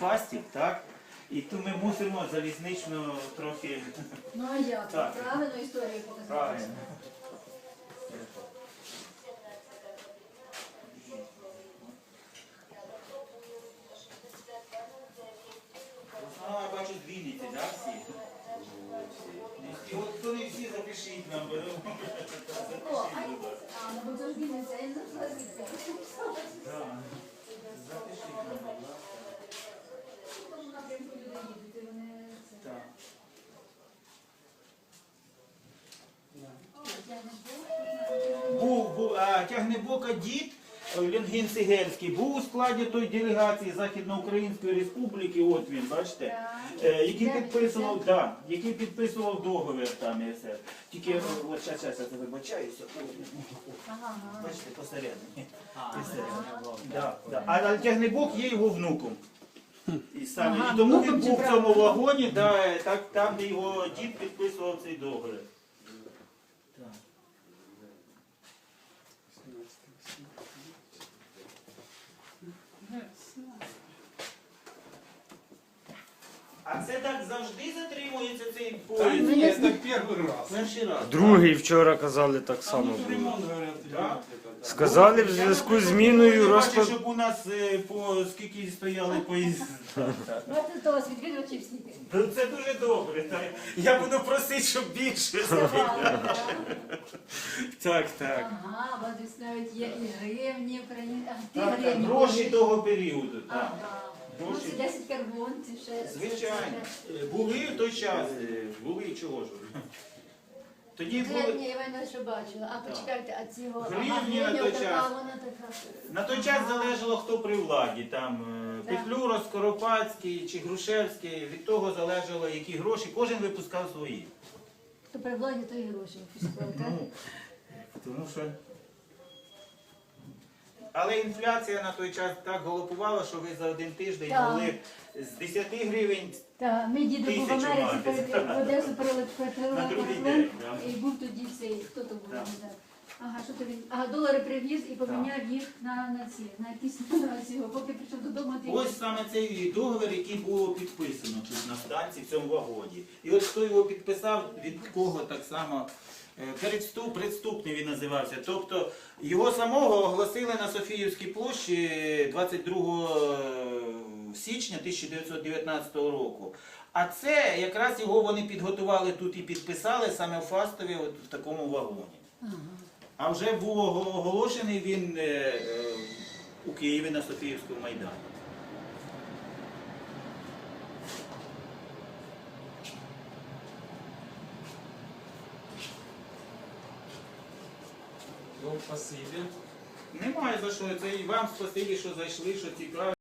фастів, так? І то ми мусимо залізнично трохи Ну а як? Так. Правильно історію показати. правильно. А, бачу з Вінниці, да, всі? Всі. От то не всі запишіть нам, бо ну, О, а, запишіть, будь ласка. а, ну бо це ж Вінниця, я не знайшла звідки. Да. Запишіть нам, будь ласка. В тому напрямку люди їдуть, і вони це. Так. О, я не була. Був, був а, Тягнебока дід е, Ленгін Сигельський був у складі той делегації Західноукраїнської Республіки, от він, бачите, е, який підписував, да, який підписував договір там і все. Тільки е, от зараз я це вибачаюся. Ага. Бачите, посередині. Ага. Да, да. А а Тягнебок є його внуком. І саме Ага, і тому внуком він був в цьому вагоні, да, так, там, де його дід підписував цей договір. Так. А це так завжди затримується цей Да поїзд? нет, это первый раз. Перший раз. Другий вчора казали так Там само вот було. ремонт, говорят, Да? идет это, да. Сказали в Я, зв'язку з наприклад, зміною не бачу, розклад. щоб у нас е, по скільки стояли поїзди. Бачите, того відвідувачів стільки. Ну, Це дуже добре. Так. Я буду просити, щоб більше зробити. Ага, Так, так. Ага, у вас десь навіть є і гривні Україні. А ті Так, так. гривні. Гроші були. того періоду. Так. Ага. Ну, Гроші. 10 карбон, це ще. Звичайно. Е, Були в той час. е, Були чого ж. Тоді були. Гривні, я мене що бачила. А почекайте, а цього. Гривні на той така, час. вона така. На той час залежало, хто при владі. Там е, Так. Петлюра, Скоропадський чи Грушевський. Від того залежало, які гроші. Кожен випускав свої. Хто при владі, то і гроші випускав, так? Ну, тому що... Але інфляція на той час так галопувала, що ви за один тиждень Так. могли з 10 гривень Та ми діду був в Тисячу Америці, мати. перед в Одесу перелетіли На другий день, да. і був тоді цей, хто то був, Так. не знаю. Ага, що то він? Ага, долари привіз і поміняв їх на, на ці, на якісь на ці, поки прийшов додому, ти Ось саме цей договір, який було підписано тут на станції в цьому вагоні. І от хто його підписав, від кого так само е, передступ, предступний він називався. Тобто його самого оголосили на Софіївській площі 22 січня 1919 року. А це якраз його вони підготували тут і підписали саме в Фастові, от в такому вагоні. Ага. А вже був оголошений він е, е, у Києві на Софіївському майдані. Ну, спасибо. Немає за що. Це і вам спасибі, що зайшли, що цікаво.